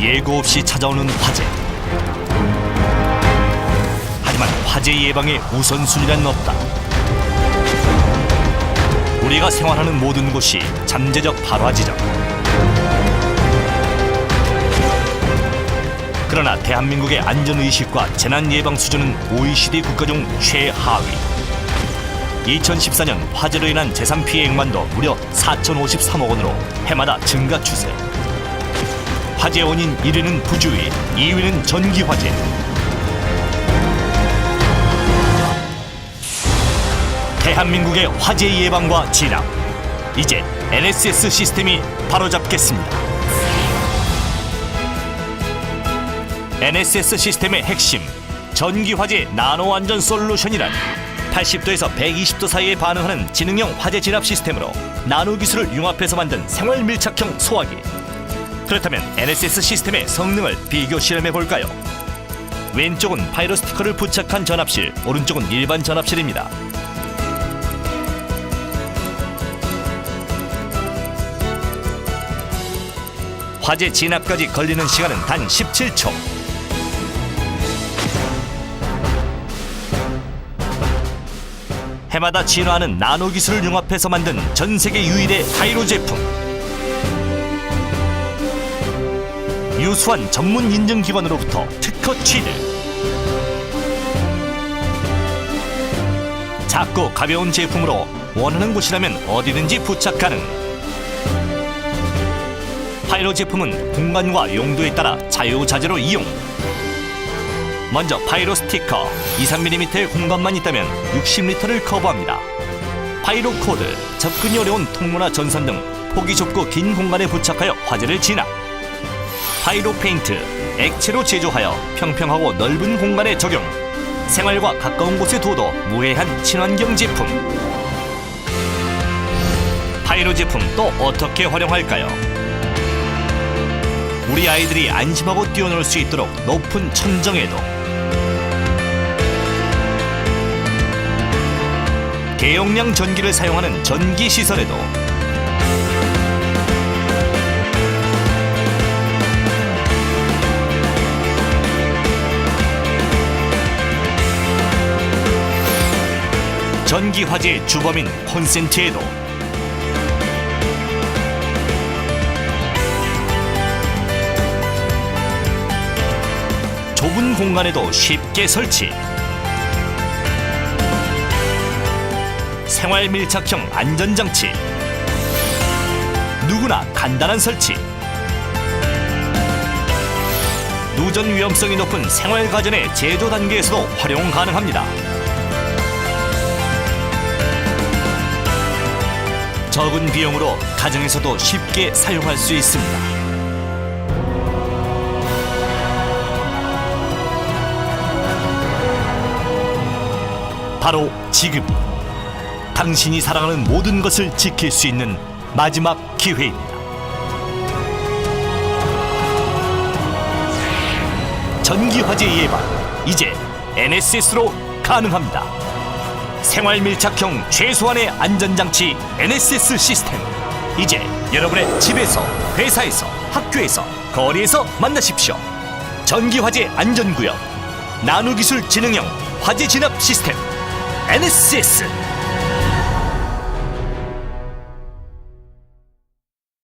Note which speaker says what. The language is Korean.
Speaker 1: 예고 없이 찾아오는 화재. 하지만 화재 예방의 우선순위란 없다. 우리가 생활하는 모든 곳이 잠재적 발화 지점. 그러나 대한민국의 안전의식과 재난 예방 수준은 OECD 국가 중 최하위. 2014년 화재로 인한 재산 피해 액만도 무려 4,053억 원으로 해마다 증가 추세. 화재 원인 1위는 부주의, 2위는 전기 화재. 대한민국의 화재 예방과 진압. 이제 NSS 시스템이 바로잡겠습니다. NSS 시스템의 핵심 전기 화재 나노 안전 솔루션이란 80도에서 120도 사이에 반응하는 지능형 화재 진압 시스템으로 나노 기술을 융합해서 만든 생활 밀착형 소화기. 그렇다면 NSS 시스템의 성능을 비교 실험해 볼까요? 왼쪽은 파이로 스티커를 부착한 전압실, 오른쪽은 일반 전압실입니다. 화재 진압까지 걸리는 시간은 단 17초. 해마다 진화하는 나노 기술을 융합해서 만든 전 세계 유일의 하이로 제품. 유수한 전문 인증 기관으로부터 특허 취득. 작고 가벼운 제품으로 원하는 곳이라면 어디든지 부착 가능. 파이로 제품은 공간과 용도에 따라 자유자재로 이용. 먼저 파이로 스티커 2, 3mm의 공간만 있다면 60리터를 커버합니다. 파이로 코드 접근이 어려운 통로나 전선 등 폭이 좁고 긴 공간에 부착하여 화재를 진압. 파이로 페인트 액체로 제조하여 평평하고 넓은 공간에 적용. 생활과 가까운 곳에 둬도 무해한 친환경 제품. 파이로 제품 또 어떻게 활용할까요? 우리 아이들이 안심하고 뛰어놀 수 있도록 높은 천정에도 대용량 전기를 사용하는 전기 시설에도 전기 화재의 주범인 콘센트에도 좁은 공간에도 쉽게 설치. 생활 밀착형 안전장치. 누구나 간단한 설치. 누전 위험성이 높은 생활 가전의 제조 단계에서도 활용 가능합니다. 적은 비용으로 가정에서도 쉽게 사용할 수 있습니다. 바로 지금 당신이 사랑하는 모든 것을 지킬 수 있는 마지막 기회입니다. 전기 화재 예방 이제 NSS로 가능합니다. 생활 밀착형 최소한의 안전장치 NSS 시스템. 이제 여러분의 집에서 회사에서 학교에서 거리에서 만나십시오. 전기 화재 안전구역 나노기술 지능형 화재 진압 시스템. NSS